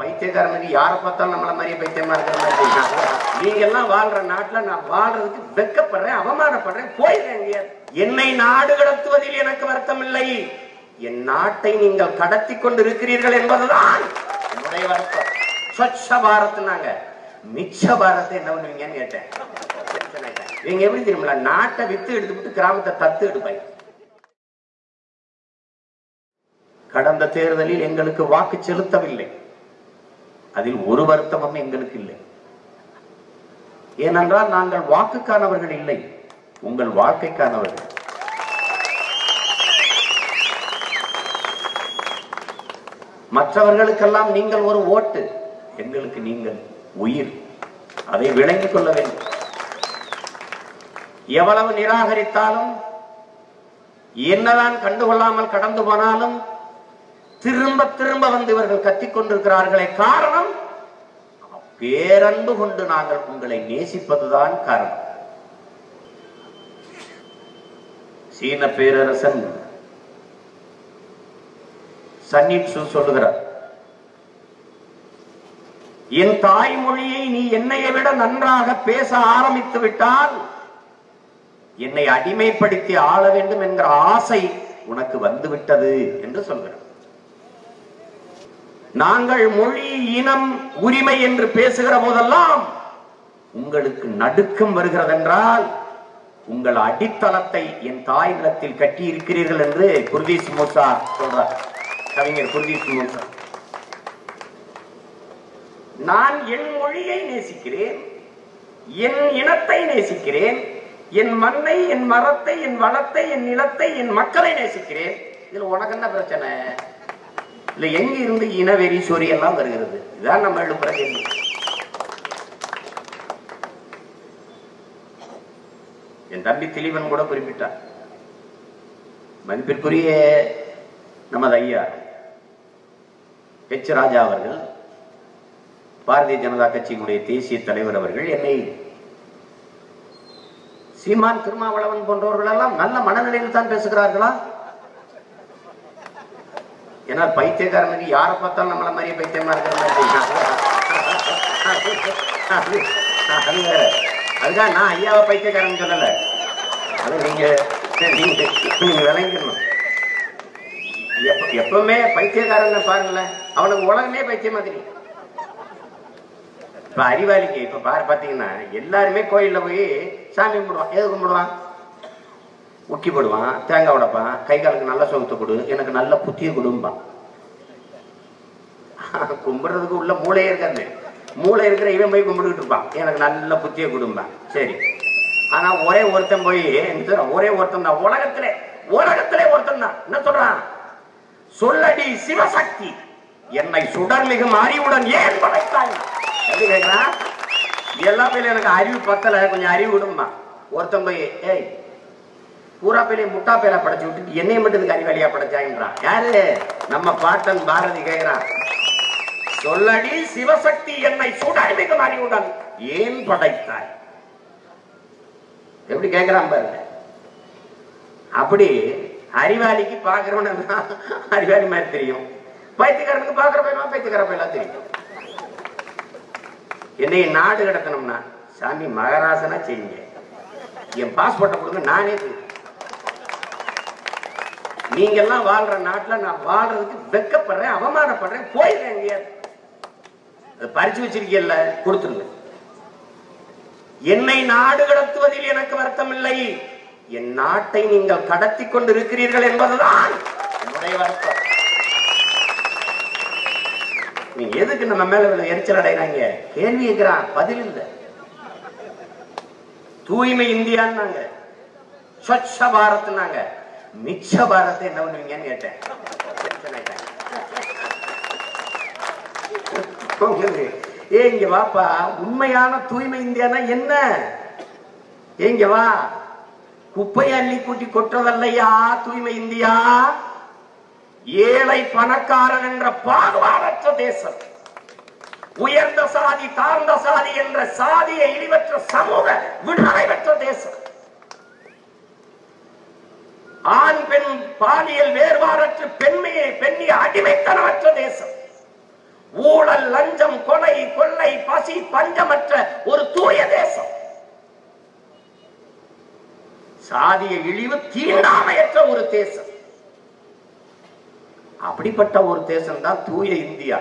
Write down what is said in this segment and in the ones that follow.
பைத்தியக்காரனுக்கு யாரை பார்த்தாலும் நம்மள மாதிரியே பைத்தியமா இருக்கிற மாதிரி நீங்க எல்லாம் வாழ்ற நாட்டுல நான் வாழ்றதுக்கு வெட்கப்படுறேன் அவமானப்படுறேன் போயிடுறேன் என்னை நாடு கடத்துவதில் எனக்கு வருத்தம் இல்லை என் நாட்டை நீங்கள் கடத்தி கொண்டு இருக்கிறீர்கள் என்பதுதான் என்னுடைய வருத்தம். ஸ்வச்ச பாரத்னாங்க. மிச்ச பாரத்தை என்ன பண்ணுவீங்கன்னு கேட்டேன். நீங்க எப்படி தெரியுமில நாட்டை வித்து எடுத்துக்கிட்டு கிராமத்தை தத்து எடுப்பாங்க கடந்த தேர்தலில் எங்களுக்கு வாக்கு செலுத்தவில்லை. அதில் ஒரு வருத்தமும் எங்களுக்கு இல்லை. ஏனென்றால் நாங்கள் வாக்குக்கானவர்கள் இல்லை. உங்கள் வாழ்க்கைக்கானவர்கள். மற்றவர்களுக்கெல்லாம் நீங்கள் ஒரு ஓட்டு. எங்களுக்கு நீங்கள் உயிர். அதை விளங்கிக் கொள்ள வேண்டும். எவ்வளவு நிராகரித்தாலும் என்னதான் கண்டுகொள்ளாமல் கடந்து போனாலும் திரும்ப திரும்ப வந்து இவர்கள் கத்திக் கொண்டிருக்கிறார்களே காரணம் பேரன்பு கொண்டு நாங்கள் உங்களை நேசிப்பதுதான் காரணம். சீன பேரரசன் சன்னிட்சு சொல்லுகிறார் என் தாய்மொழியை நீ என்னையை விட நன்றாக பேச ஆரம்பித்து விட்டால் என்னை அடிமைப்படுத்தி ஆள வேண்டும் என்கிற ஆசை உனக்கு வந்துவிட்டது என்று சொல்கிறார். நாங்கள் மொழி இனம் உரிமை என்று பேசுகிற போதெல்லாம் உங்களுக்கு நடுக்கம் வருகிறதென்றால் உங்கள் அடித்தளத்தை என் தாய் நிலத்தில் கட்டி இருக்கிறீர்கள் என்று குர்தீஸ் மூசா சொல்றார். கவிஞர் குர்தீஸ் மூசா. நான் என் மொழியை நேசிக்கிறேன் என் இனத்தை நேசிக்கிறேன் என் மண்ணை என் மரத்தை என் வளத்தை என் நிலத்தை என் மக்களை நேசிக்கிறேன். இதுல உனக்கு என்ன பிரச்சனை? இல்ல எங்க இருந்து இனவெறி சொறி எல்லாம் வருகிறது? இதான் நம்ம எழுப்புற கேள்வி. என் தம்பி திலீபன் கூட குறிப்பிட்டார். மதிப்பிற்குரிய நமது ஐயா எச் ராஜா அவர்கள் பாரதிய ஜனதா கட்சியினுடைய தேசிய தலைவர் அவர்கள் என்னை சீமான் திருமாவளவன் போன்றவர்கள் எல்லாம் நல்ல மனநிலையில் தான் பேசுகிறார்களா? ஏன்னா பைத்தியக்காரனுக்கு யாரை பார்த்தாலும் நம்மள மாதிரியே பைத்தியமா இருக்கிற மாதிரி இருக்காங்க. அது வேற அதுதான் நான் ஐயாவை பைத்தியக்காரன் சொல்லல. அது நீங்க நீங்க நீங்க விளங்கிடணும். எப்பவுமே பைத்தியக்காரன் பாருங்களேன் அவனுக்கு உலகமே பைத்தியமா தெரியும் இப்ப அறிவாளிக்கு இப்ப பாரு பாத்தீங்கன்னா எல்லாருமே கோயில்ல போய் சாமி கும்பிடுவான். எது கும்பிடுவான்? உட்டி போடுவான் தேங்காய் உடைப்பான் கை காலுக்கு நல்ல சுகத்தை கொடு எனக்கு நல்ல புத்திய கொடும்பான். கும்பிடுறதுக்கு உள்ள மூளையே இருக்காது. மூளை இருக்கிற இவன் போய் கும்பிட்டுக்கிட்டு இருப்பான். எனக்கு நல்ல புத்திய கொடும்பான். சரி. ஆனா ஒரே ஒருத்தன் போய் ஒரே ஒருத்தன் தான். உலகத்திலே உலகத்திலே ஒருத்தன் தான். என்ன சொல்றான்? சொல்லடி சிவசக்தி. என்னை சுடர்மிகும் அறிவுடன் ஏன் படைத்தாய்? எப்படி கேட்கிறான் எல்லா பேரும் எனக்கு அறிவு பத்தல கொஞ்சம் அறிவு விடுமா ஒருத்தன் போய் ஏய் பூரா பேலே முட்டா பேலா படைச்சு விட்டுட்டு என்னைய மட்டும் இதுக்கு அறிவாளியா படைச்சாங்கன்றான் யாரு? நம்ம பாட்டன் பாரதி கேக்குறான் சொல்லடி சிவசக்தி என்னை சுடர்மிகும் அறிவுடன் ஏன் படைத்தாய்? எப்படி கேட்கிறான் பாருங்க. அப்படி அறிவாளிக்கு பாக்குறவன அறிவாளி மாதிரி தெரியும். பைத்தியக்காரனுக்கு பாக்குற பையன் பைத்தியக்கார பையன் தெரியும். என்னை நாடு கடத்தணும்னா சாமி மகராசனா செய்யுங்க. என் பாஸ்போர்ட்டை கொடுங்க நானே நீங்க எல்லாம் வாழ்ற நாட்டுல நான் வாழ்றதுக்கு வெட்கப்படுறேன் அவமானப்படுறேன் போயிடுறேன் எங்கேயாவது பறிச்சு வச்சிருக்கீல்ல கொடுத்துருங்க. என்னை நாடு கடத்துவதில் எனக்கு வருத்தம் இல்லை என் நாட்டை நீங்கள் கடத்தி கொண்டு இருக்கிறீர்கள் என்பதுதான் என்னுடைய வருத்தம். நீங்க எதுக்கு நம்ம மேல எரிச்சல் அடைகிறாங்க கேள்வி இருக்கிறான் பதில் இல்லை. தூய்மை இந்தியான்னாங்க. ஸ்வச்ச பாரத்னாங்க. மிச்ச பாரத்தை என்ன பண்ணுவீங்கன்னு கேட்டேன். ஏ இங்க வாப்பா. உண்மையான தூய்மை இந்தியானா என்ன? ஏங்க வா. குப்பை அள்ளி கூட்டி கொட்டுறதல்லையா தூய்மை இந்தியா? ஏழை பணக்காரன் என்ற பாகுபாடற்ற தேசம். உயர்ந்த சாதி தாழ்ந்த சாதி என்ற சாதியை இழிவற்ற சமூக விடுதலை பெற்ற தேசம் ஆண் பெண் பாலியல் வேறுபாடற்ற பெண்மையை பெண்ணிய அடிமைத்தனமற்ற தேசம். ஊழல் லஞ்சம் கொலை கொள்ளை பசி பஞ்சமற்ற ஒரு தூய தேசம். சாதிய இழிவு தீண்டாமையற்ற ஒரு தேசம். அப்படிப்பட்ட ஒரு தேசம் தான் தூய இந்தியா.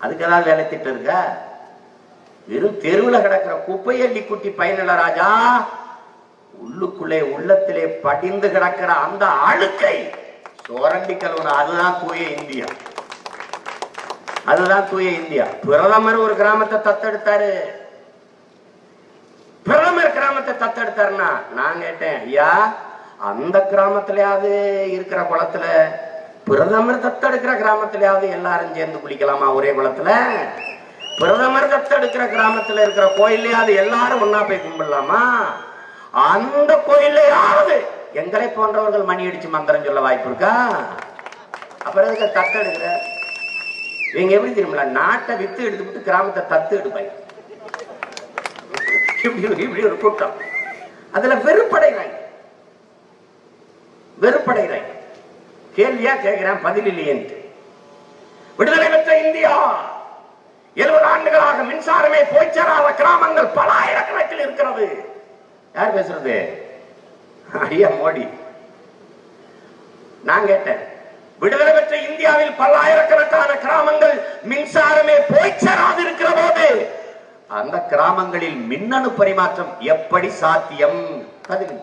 அதுக்கு ஏதாவது வேலை திட்டம் இருக்கா? வெறும் தெருவுல கிடக்கிற குப்பையள்ளி குட்டி பயனில்ல ராஜா உள்ளுக்குள்ளே உள்ளத்திலே படிந்து கிடக்கிற அந்த அழுக்கை சோரண்டி கழுவுன அதுதான் தூய இந்தியா. அதுதான் தூய இந்தியா. பிரதமர் ஒரு கிராமத்தை தத்தெடுத்தாரு. பிரதமர் கிராமத்தை தத்தெடுத்தாருன்னா நான் கேட்டேன் ஐயா அந்த கிராமத்திலயாவது இருக்கிற குளத்துல பிரதமர் தத்தெடுக்கிற கிராமத்திலயாவது எல்லாரும் சேர்ந்து குளிக்கலாமா ஒரே குளத்துல? பிரதமர் தத்தெடுக்கிற கிராமத்துல இருக்கிற கோயில்லையாவது எல்லாரும் ஒன்னா போய் கும்பிடலாமா? அந்த கோயில்லையாவது எங்களை போன்றவர்கள் மணி அடிச்சு மந்திரம் சொல்ல வாய்ப்பு இருக்கா அப்புறம் தத்து எடுக்கிற? இவங்க எப்படி தெரியுமில நாட்டை வித்து எடுத்துக்கிட்டு கிராமத்தை தத்து எடுப்பாங்க. இப்படி ஒரு- இப்படி ஒரு கூட்டம். அதுல வெறுப்படைகிறாங்க. வெறுப்படைகிறாங்க. கேள்வியா கேட்கிறேன் பதில் இல்லையேன்ட்டு. விடுதலை பெற்ற இந்தியா எழுபது ஆண்டுகளாக மின்சாரமே போய் சேராத கிராமங்கள் பல ஆயிரக்கணக்கில் இருக்கிறது. யார் பேசுறது? ஐயா மோடி. நான் கேட்டேன் விடுதலை பெற்ற இந்தியாவில் பல்லாயிரக்கணக்கான கிராமங்கள் மின்சாரமே போய் சேராது இருக்கிற போது அந்த கிராமங்களில் மின்னணு பரிமாற்றம் எப்படி சாத்தியம்? பதில்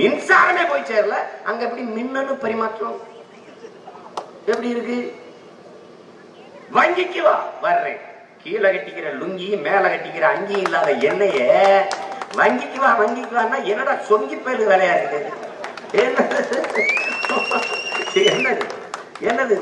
மின்சாரமே போய் சேரல அங்க எப்படி மின்னணு பரிமாற்றம்? எப்படி இருக்கு? வங்கிக்கு வா வர்றேன். கீழே கட்டிக்கிற லுங்கி மேல கட்டிக்கிற அங்கி இல்லாத எண்ணெய வங்கிக்கு வா வங்கிக்கு வான்னா என்னடா சொங்கி பயிர் விளையாடுது இருக்குது? என்னது? என்னது? என்னது